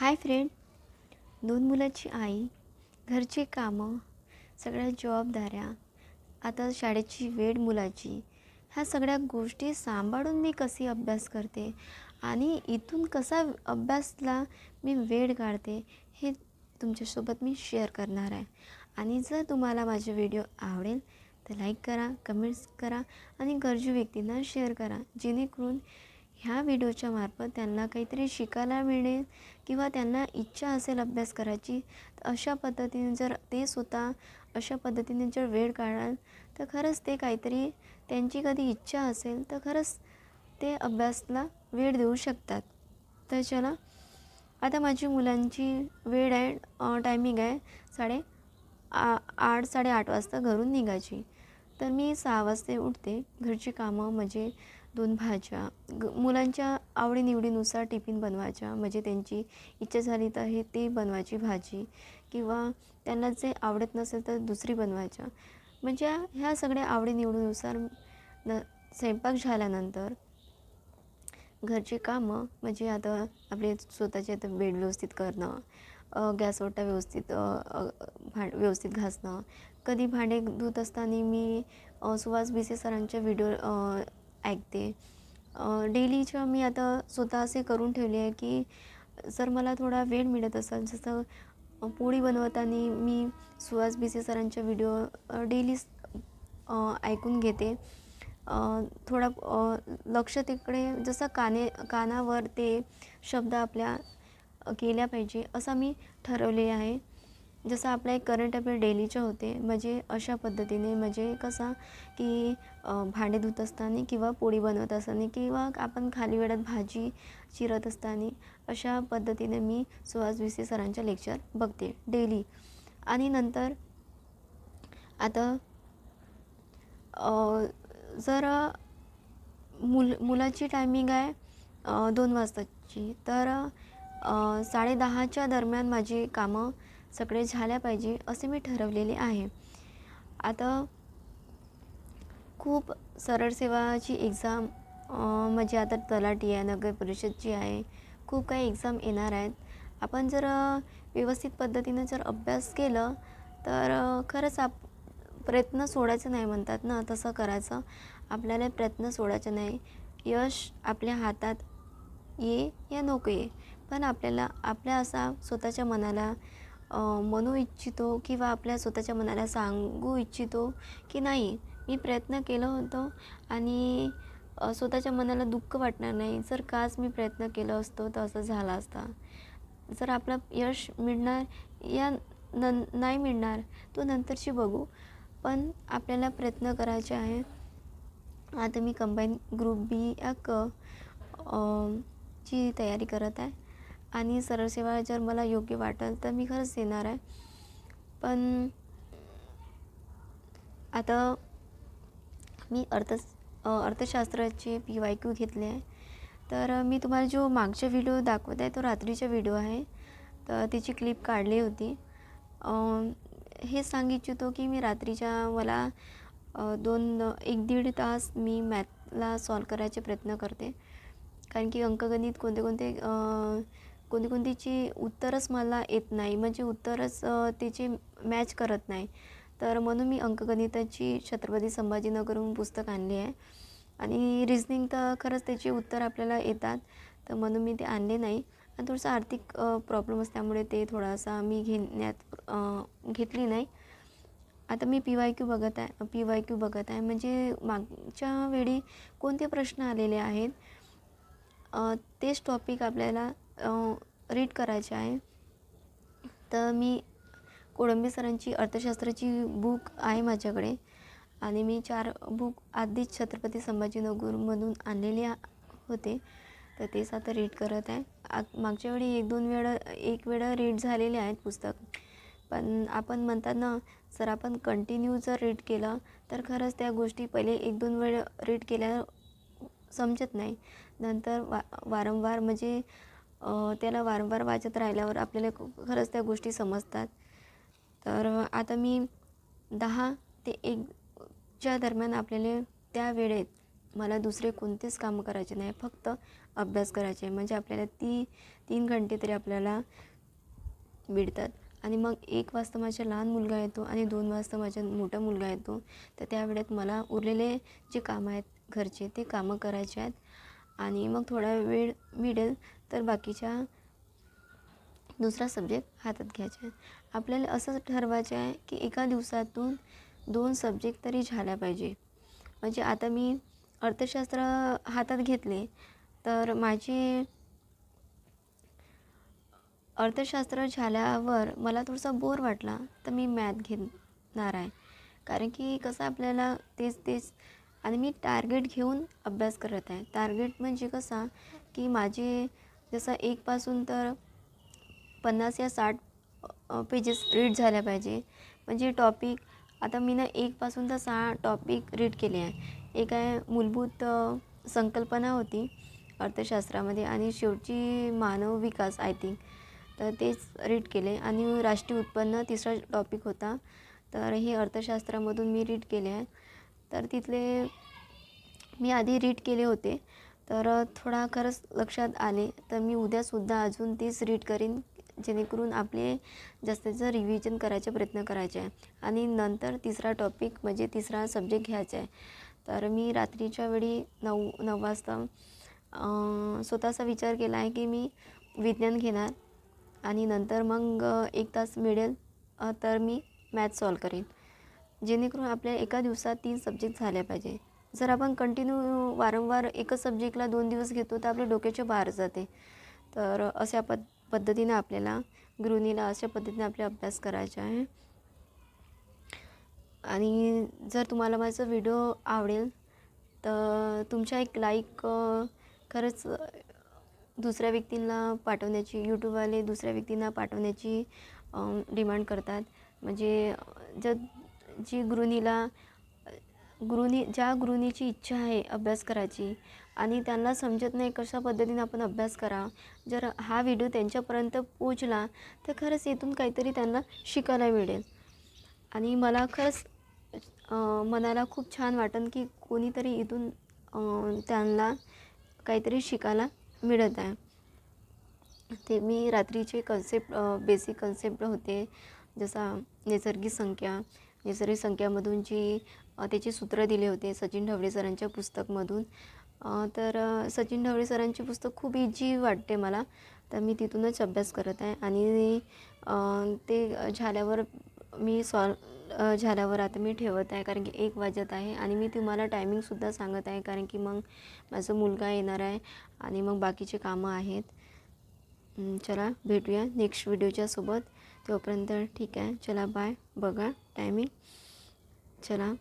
Hi friend. दोन मुलाची आई घरचे कामं सगळ्या जबाबदाऱ्या आता शाळेची वेळ मुलाची ह्या सगळ्या गोष्टी सांभाळून मी कशी अभ्यास करते आणि इथून कसा अभ्यासला मी वेळ काढते हे तुमच्यासोबत मी शेअर करणार आहे. आणि जर तुम्हाला माझे व्हिडिओ आवडेल तर लाईक करा कमेंट्स करा आणि गरजू व्यक्तींना शेअर करा जेणेकरून ह्या व्हिडिओच्या मार्फत त्यांना काहीतरी शिकायला मिळेल किंवा त्यांना इच्छा असेल अभ्यास करायची तर अशा पद्धतीने जर ते स्वतः अशा पद्धतीने जर वेळ काढाल तर खरंच ते काहीतरी त्यांची कधी इच्छा असेल तर खरंच ते अभ्यासला वेळ देऊ शकतात. तर चला आता माझी मुलांची वेळ आहे टायमिंग आहे साडे आ आठ साडेआठ वाजता घरून निघायची. तर मी सहा वाजता उठते घरची कामं म्हणजे दोन भाज्या. ग मुलांच्या आवडीनिवडीनुसार टिफिन बनवायच्या. म्हणजे त्यांची इच्छा झाली तर हे ते बनवायची भाजी. किंवा त्यांना जे आवडत नसेल तर दुसरी बनवायच्या. म्हणजे ह्या सगळ्या आवडीनिवडीनुसार न स्वयंपाक झाल्यानंतर घरचे कामं म्हणजे आता आपले स्वतःचे आता बेड व्यवस्थित करणं गॅस ओटा व्यवस्थित भा व्यवस्थित घासणं. कधी भांडे धुत असताना मी सुहास बिसे सरांच्या व्हिडिओ ऐकते. डेलीच्या मी आता स्वतः असे करून ठेवले आहे की जर मला थोडा वेळ मिळत असेल जसं पोळी बनवताना मी सुहास बिसे सरांच्या व्हिडिओ डेली ऐकून घेते. थोडा लक्ष तिकडे जसं काने कानावर ते शब्द आपल्या केल्या पाहिजे असं मी ठरवले आहे. जसं आपला एक करंट अफेअर डेलीचे होते म्हणजे अशा पद्धतीने म्हणजे कसं की भांडे धुत असताना किंवा पोळी बनवत असताना किंवा आपण खाली वेळात भाजी चिरत असताना अशा पद्धतीने मी सुहास विसे सरांच्या लेक्चर बघते डेली आणि नंतर आता जर मुल मुलाची टायमिंग आहे दोन वाजताची तर साडेदहाच्या दरम्यान माझी कामं सगळे झाल्या पाहिजे असे मी ठरवलेले आहे. आता खूप सरळ सेवाची एक्झाम म्हणजे आता तलाठी आहे नगर परिषदची आहे खूप काही एक्झाम येणार आहेत. आपण जर व्यवस्थित पद्धतीनं जर अभ्यास केलं तर खरंच आप प्रयत्न सोडायचं नाही म्हणतात ना तसं करायचं. आपल्याला प्रयत्न सोडायचं नाही. यश आपल्या हातात ये या नको ये. पण आपल्याला आपल्या असा स्वतःच्या मनाला म्हणू इच्छितो किंवा आपल्या स्वतःच्या मनाला सांगू इच्छितो की नाही मी प्रयत्न केलं होतं आणि स्वतःच्या मनाला दुःख वाटणार नाही. जर काच मी प्रयत्न केलं असतो तर असं झालं असता. जर आपला यश मिळणार या न नाही मिळणार तो नंतरची बघू. पण आपल्याला प्रयत्न करायचे आहे आता मी कंबाईन ग्रुप बी या क ची तयारी करत आहे. आणि सरळ सेवा जर मला योग्य वाटेल तर मी खरंच देणार आहे. पण आता मी अर्थ अर्थशास्त्राचे पी वाय क्यू घेतले आहे. तर मी तुम्हाला जो मागचा व्हिडिओ दाखवत आहे तो रात्रीचा व्हिडिओ आहे. तर त्याची क्लिप काढली होती. हे सांग इच्छितो की मी रात्रीच्या मला दोन एक दीड तास मी मॅथला सॉल्व करायचे प्रयत्न करते. कारण की अंकगणित कोणते कोणते कोणती कोणतीची उत्तरच मला येत नाही. म्हणजे उत्तरच त्याचे मॅच करत नाही. तर म्हणून मी अंकगणिताची छत्रपती संभाजीनगरहून पुस्तक आणली आहे. आणि रिजनिंग तर खरंच त्याची उत्तर आपल्याला येतात. तर म्हणून मी ते आणले नाही. आणि थोडंसं आर्थिक प्रॉब्लेम असल्यामुळे ते थोडासा मी घेण्यात घेतली नाही. आता मी पी वाय क्यू बघत आहे पी वाय क्यू बघत आहे. म्हणजे मागच्या वेळी कोणते प्रश्न आलेले आहेत? तेच टॉपिक आपल्याला रीड करायचे आहे. तर मी कोळंबे सरांची अर्थशास्त्राची बुक आहे माझ्याकडे आणि मी चार बुक आधीच छत्रपती संभाजीनगरमधून आणलेले होते. तर तेच आता रीड करत आहे. आ मागच्या वेळी एक दोन वेळा एक वेळा रीड झालेले आहेत पुस्तक. पण आपण म्हणतात ना जर आपण कंटिन्यू जर रीड केलं तर खरंच त्या गोष्टी पहिले एक दोन वेळ रीड केल्या समजत नाही. नंतर वा वारंवार म्हणजे त्याला वारंवार वाचत राहिल्यावर आपल्याला खरंच त्या गोष्टी समजतात. तर आता मी दहा ते एकच्या दरम्यान आपल्याला त्या वेळेत मला दुसरे कोणतेच कामं करायचे नाही फक्त अभ्यास करायचे. म्हणजे आपल्याला ती तीन घंटे तरी आपल्याला मिळतात. आणि मग एक वाजता माझा लहान मुलगा येतो आणि दोन वाजता माझा मोठा मुलगा येतो. तर त्या वेळेत मला उरलेले जे कामं आहेत घरचे ते कामं करायचे आहेत. आणि मग थोडा वेळ मिळेल तर बाकीच्या दुसरा सब्जेक्ट हातात घ्यायचा आहे. आपल्याला असं ठरवायचं आहे की एका दिवसातून दोन सब्जेक्ट तरी झाल्या पाहिजे. म्हणजे आता मी अर्थशास्त्र हातात घेतले तर माझे अर्थशास्त्र झाल्यावर मला थोडासा बोर वाटला तर मी मॅथ घेणार आहे. कारण की कसं आपल्याला तेच तेच आणि मी टार्गेट घेऊन अभ्यास करत आहे. टार्गेट म्हणजे कसा की माझे जसं एकपासून तर पन्नास या साठ पेजेस रीड झाल्या पाहिजे. म्हणजे टॉपिक आता मी ना एकपासून तर सहा टॉपिक रीड केले आहे. एक आहे मूलभूत संकल्पना होती अर्थशास्त्रामध्ये आणि शेवटची मानव विकास आय थिंक तर तेच रीड केले. आणि राष्ट्रीय उत्पन्न तिसरा टॉपिक होता. तर हे अर्थशास्त्रामधून मी रीड केले आहे. तर तिथले मी आधी रीड केले होते. तर थोडा खरंच लक्षात आले. तर मी उद्यासुद्धा अजून तीच रीड करीन जेणेकरून आपले जास्तीचं रिव्हिजन करायचा प्रयत्न करायचा. आहे आणि नंतर तिसरा टॉपिक म्हणजे तिसरा सब्जेक्ट घ्यायचा आहे. तर मी रात्रीच्या वेळी नऊ नऊ वाजता स्वतःचा विचार केला आहे की मी विज्ञान घेणार आणि नंतर मग एक तास मिळेल तर मी मॅथ सॉल्व करेन. जेणेकरून आपल्या एका दिवसात तीन सब्जेक्ट झाले पाहिजे. जर आपण कंटिन्यू वारंवार एकच सब्जेक्टला दोन दिवस घेतो तर आपल्या डोक्याच्या बाहेर जाते. तर अशा पद पद्धतीने आपल्याला गृहिणीला अशा पद्धतीने आपला अभ्यास करायचा आहे. आणि जर तुम्हाला माझा व्हिडिओ आवडेल तर तुमच्या एक लाईक खरंच दुसऱ्या व्यक्तींना पाठवण्याची यूट्यूबवाले दुसऱ्या व्यक्तींना पाठवण्याची डिमांड करतात. म्हणजे जर जी गृहिणीला गुरुनी ज्या गुरुनीची इच्छा आहे अभ्यास करायची आणि त्यांना समजत नाही कशा पद्धतीने आपण अभ्यास करा जर हा व्हिडिओ त्यांच्यापर्यंत पोचला तर खरंच इथून काहीतरी त्यांना शिकायला मिळेल. आणि मला खरंच मनाला खूप छान वाटन की कोणीतरी इथून त्यांना काहीतरी शिकायला मिळत आहे. ते मी रात्रीचे कन्सेप्ट बेसिक कन्सेप्ट होते जसा नैसर्गिक संख्या नैसर्गिक संख्यामधून जी त्याची सूत्र दिले होते सचिन ढवळे सरांच्या पुस्तकमधून. तर सचिन ढवळे सरांची पुस्तक खूप इजी वाटते मला. तर मी तिथूनच अभ्यास करत आहे आणि ते झाल्यावर मी सॉल्व झाल्यावर आता मी ठेवत आहे कारण की एक वाजत आहे आणि मी तुम्हाला टायमिंगसुद्धा सांगत आहे कारण की मग माझा मुलगा येणार आहे आणि मग बाकीचे कामं आहेत. चला भेटूया नेक्स्ट व्हिडिओच्या सोबत. तोपर्यंत ठीक आहे चला बाय बघा टायमिंग चला.